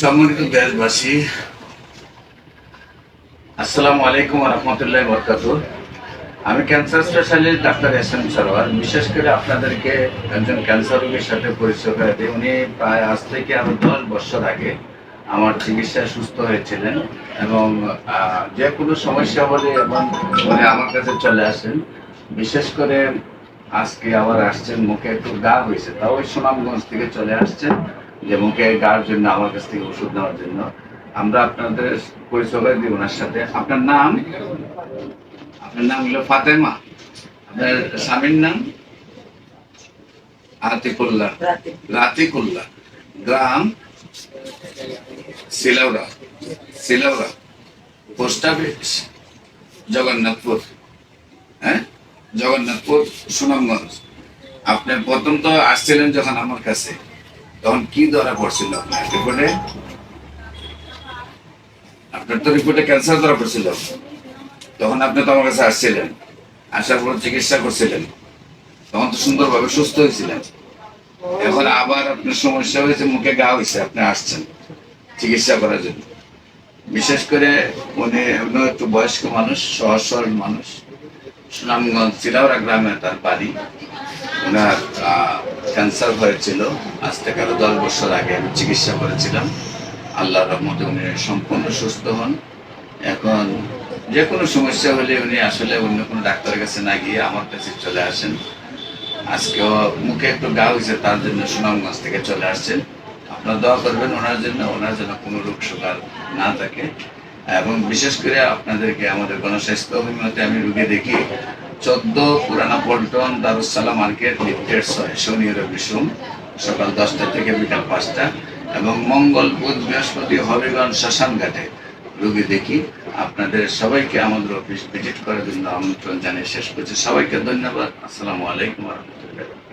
সম্মানিত দেশবাসী, আসসালামু আলাইকুম রহমতুল্লাহ বরকাত। আমি cancer specialist doctor S M Sarwar বিশেষ করে আপনাদেরকে একজন ক্যান্সার রোগীর সাথে পরিচয় করে দিই। উনি প্রায় আজ থেকে আরও দশ বছর আগে আমার চিকিৎসায় সুস্থ হয়েছিলেন এবং যে কোনো সমস্যা বলে এবং উনি আমার কাছে চলে আসেন। বিশেষ করে আজকে আবার আসছেন, মুখে একটু গা হয়েছে, তাও ওই সুনামগঞ্জ থেকে চলে আসছেন। মুখে গার জন্য, আমার কাছ থেকে ওষুধ নেওয়ার জন্য। আমরা আপনাদের পরিচয় করে ওনার সাথে। আপনার নাম? আপনার নাম হলো ফাতেমা। আপনার স্বামীর নাম? গ্রাম? Silaura Silaura post office? Jagannathpur. হ্যাঁ? জগন্নাথপুর, সুনামগঞ্জ। আপনি প্রথম তো আসছিলেন যখন আমার কাছে। তখন কি ধরা পড়ছিল আপনার রিপোর্টে আপনার তো রিপোর্টে ক্যান্সার ধরা পড়ছিল। তখন আপনি তো আমার কাছে আসছিলেন, আসার পর চিকিৎসা করছিলেন। তখন তো সুন্দরভাবে সুস্থ হয়েছিলেন। এখন আবার আপনার সমস্যা হয়েছে, মুখে গা হয়েছে, আপনি আসছেন চিকিৎসা করার জন্য। বিশেষ করে উনি একটু বয়স্ক মানুষ, সহজ সরল মানুষ। সুনামগঞ্জ চিলাউড়া গ্রামে তার বাড়ি। ওনার ক্যান্সার হয়েছিল। আজ থেকে আরও দশ বছর আগে আমি চিকিৎসা করেছিলাম। আল্লাহর রহমতে উনি সম্পূর্ণ সুস্থ হন। এখন যে কোনো সমস্যা হলে উনি আসলে অন্য কোনো ডাক্তারের কাছে না গিয়ে আমার কাছে চলে আসেন। আজকেও মুখে একটু গা হয়েছে, তার জন্য সুনামগঞ্জ থেকে চলে আসছেন। আপনারা দোয়া করবেন ওনার জন্য ওনার জন্য কোনো রোগ সুগার না থাকে। এবং বিশেষ করে আপনাদেরকে, আমাদের গণস্বাস্থ্য অভিমতে আমি রুগী দেখি চোদ্দ পুরানা পল্টন দারুসালাম মার্কেট লিফটেড শনি রবি সোম, সকাল দশটা থেকে বিকাল পাঁচটা, এবং মঙ্গল বুধ বৃহস্পতি হবিগঞ্জ শ্মশানঘাটে রুগী দেখি, আপনাদের সবাইকে আমাদের অফিস ভিজিট করার জন্য আমন্ত্রণ জানিয়ে শেষ করছি। সবাইকে ধন্যবাদ। আসসালামু আলাইকুম রহমতুল্লাহ।